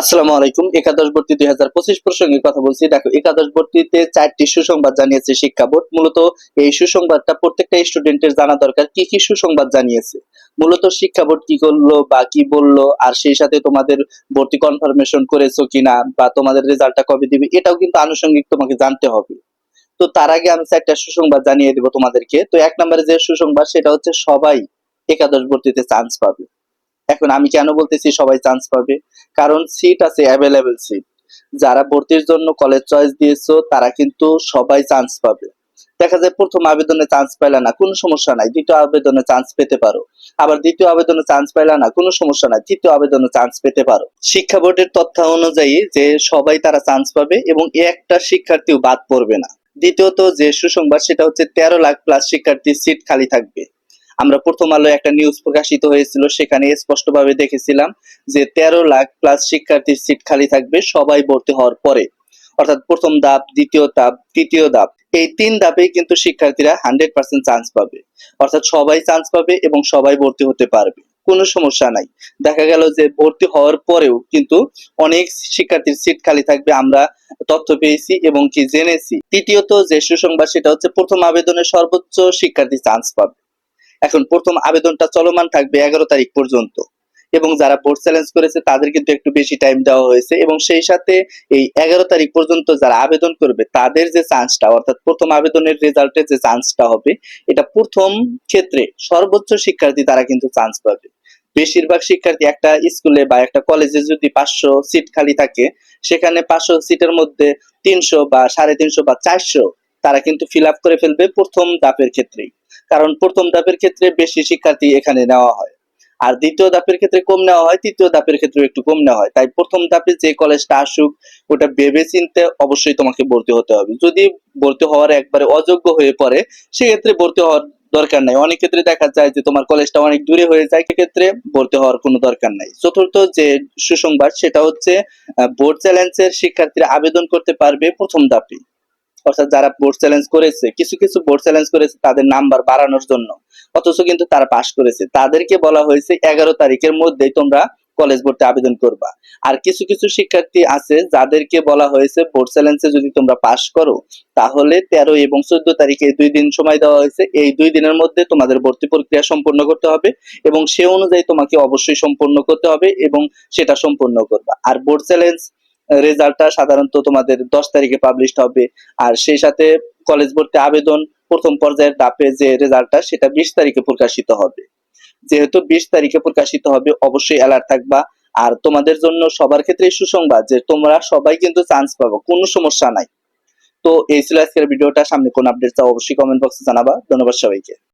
আসসালামু আলাইকুম, একাদশ ভর্তি দুই হাজার পঁচিশ প্রসঙ্গে কথা বলছি। দেখো, একাদশ ভর্তিতে চারটি সুসংবাদ জানিয়েছে শিক্ষা বোর্ড। মূলত এই সুসংবাদটা প্রত্যেকটা স্টুডেন্টের জানা দরকার, কি কি সুসংবাদ জানিয়েছে? মূলত শিক্ষা বোর্ড কি করল বা কি বলল, আর সেই সাথে তোমাদের ভর্তি কনফার্মেশন করেছ কিনা, বা তোমাদের রেজাল্টটা কবে দিবে, এটাও কিন্তু আনুষঙ্গিক তোমাকে জানতে হবে। তো তার আগে আমি চারটা সুসংবাদ জানিয়ে দেবো তোমাদেরকে। তো এক নম্বরে যে সুসংবাদ, সেটা হচ্ছে সবাই একাদশ ভর্তিতে চান্স পাবে। এখন আমি কেন বলতেছি সবাই চান্স পাবে? কারণ সিট আছে অ্যাভেলেবেল সিট যারা ভর্তির জন্য কলেজ চয়েস দিয়েছ, তারা কিন্তু সবাই চান্স পাবে। দেখা যায় প্রথম আবেদনে চান্স পাইলা না, কোনো সমস্যা নাই। দ্বিতীয় আবেদনে চান্স পেতে পারো। আবার দ্বিতীয় আবেদনে চান্স পাইলা না, কোনো সমস্যা নাই। তৃতীয় আবেদনে চান্স পেতে পারো। শিক্ষা বোর্ডের তথ্য অনুযায়ী যে সবাই তারা চান্স পাবে এবং একটা শিক্ষার্থীও বাদ পড়বে না। দ্বিতীয়ত যে সুসংবাদ, সেটা হচ্ছে তেরো লাখ প্লাস শিক্ষার্থীর সিট খালি থাকবে। আমরা প্রথম আলো একটা নিউজ প্রকাশিত হয়েছিল, সেখানে স্পষ্টভাবে দেখেছিলাম যে তেরো লাখ প্লাস শিক্ষার্থীর সিট খালি থাকবে সবাই ভর্তি হওয়ার পরে। অর্থাৎ প্রথম ধাপ, দ্বিতীয় ধাপ, তৃতীয় ধাপ, এই তিন ধাপেই কিন্তু শিক্ষার্থীরা হান্ড্রেড পার্সেন্ট চান্স পাবে। অর্থাৎ সবাই চান্স পাবে এবং সবাই ভর্তি হতে পারবে। কোনো সমস্যা নাই। দেখা গেল যে ভর্তি হওয়ার পরেও কিন্তু অনেক শিক্ষার্থীর সিট খালি থাকবে, আমরা তথ্য পেয়েছি এবং কি জেনেছি। তৃতীয়ত যে সুসংবাদ, সেটা হচ্ছে প্রথম আবেদনে সর্বোচ্চ শিক্ষার্থী চান্স পাবে। এখন প্রথম আবেদনটা চলমান থাকবে এগারো তারিখ পর্যন্ত। এবং যারা বোর্ড চ্যালেঞ্জ করেছে, তাদের কিন্তু একটু বেশি টাইম দেওয়া হয়েছে। এবং সেই সাথে এই এগারো তারিখ পর্যন্ত যারা আবেদন করবে, তাদের যে চান্সটা অর্থাৎ প্রথম আবেদনের রেজাল্টের যে চান্সটা হবে, এটা প্রথম ক্ষেত্রে সর্বোচ্চ শিক্ষার্থী তারা কিন্তু চান্স পাবে। বেশিরভাগ শিক্ষার্থী একটা স্কুলে বা একটা কলেজে যদি পাঁচশো সিট খালি থাকে, সেখানে পাঁচশো সিটের মধ্যে তিনশো বা সাড়ে তিনশো বা চারশো তারা কিন্তু ফিল আপ করে ফেলবে প্রথম দাপের ক্ষেত্রেই। কারণ প্রথম ধাপের ক্ষেত্রে বেশি শিক্ষার্থী এখানে নেওয়া হয়। আর দ্বিতীয় ধাপের ক্ষেত্রে কম নেওয়া হয়, তৃতীয় ধাপের ক্ষেত্রে একটু কম নেওয়া হয়। তাই প্রথম ধাপে যে কলেজটা আসুক, ওটা ভেবে চিনতে অবশ্যই তোমাকে ভর্তি হতে হবে। যদি ভর্তি হওয়ার একবারে অযোগ্য হয়ে পড়ে, সেক্ষেত্রে ভর্তি হওয়ার দরকার নাই। অনেক ক্ষেত্রে দেখা যায় যে তোমার কলেজটা অনেক দূরে হয়ে যায়, সেক্ষেত্রে ভর্তি হওয়ার কোনো দরকার নাই। চতুর্থ যে সুসংবাদ, সেটা হচ্ছে বোর্ড চ্যালেঞ্জের শিক্ষার্থীরা আবেদন করতে পারবে প্রথম ধাপে। অর্থাৎ যারা বোর্ড চ্যালেঞ্জ করেছে, কিছু কিছু বোর্ড চ্যালেঞ্জ করেছে তাদের নাম্বার বাড়ানোর জন্য। অথচ কিন্তু তারা পাশ করেছে। তাদেরকে বলা হয়েছে, এগারো তারিখের মধ্যেই তোমরা কলেজ ভর্তি আবেদন করবা। আর কিছু কিছু শিক্ষার্থী আছে যাদেরকে বলা হয়েছে বোর্ড চ্যালেঞ্জে যদি তোমরা পাশ করো, তাহলে তেরো এবং চোদ্দ তারিখে দুই দিন সময় দেওয়া হয়েছে। এই দুই দিনের মধ্যে তোমাদের ভর্তি প্রক্রিয়া সম্পন্ন করতে হবে এবং সে অনুযায়ী তোমাকে অবশ্যই সম্পন্ন করতে হবে এবং সেটা সম্পন্ন করবা। আর বোর্ড চ্যালেঞ্জ রেজাল্টটা সাধারণত তোমাদের দশ তারিখে পাবলিশ হবে। আর সেই সাথে কলেজ ভর্তি আবেদন প্রথম পর্যায়ের ধাপে যে রেজাল্টটা সেটা বিশ তারিখে প্রকাশিত হবে। যেহেতু বিশ তারিখে প্রকাশিত হবে, অবশ্যই অ্যালার্ট থাকবা। আর তোমাদের জন্য সবার ক্ষেত্রে সুসংবাদ যে তোমরা সবাই কিন্তু চান্স পাবো, কোনো সমস্যা নাই। তো এই ছিল আজকের ভিডিওটা। সামনে কোন আপডেট চাও অবশ্যই কমেন্ট বক্সে জানাবা। ধন্যবাদ সবাইকে।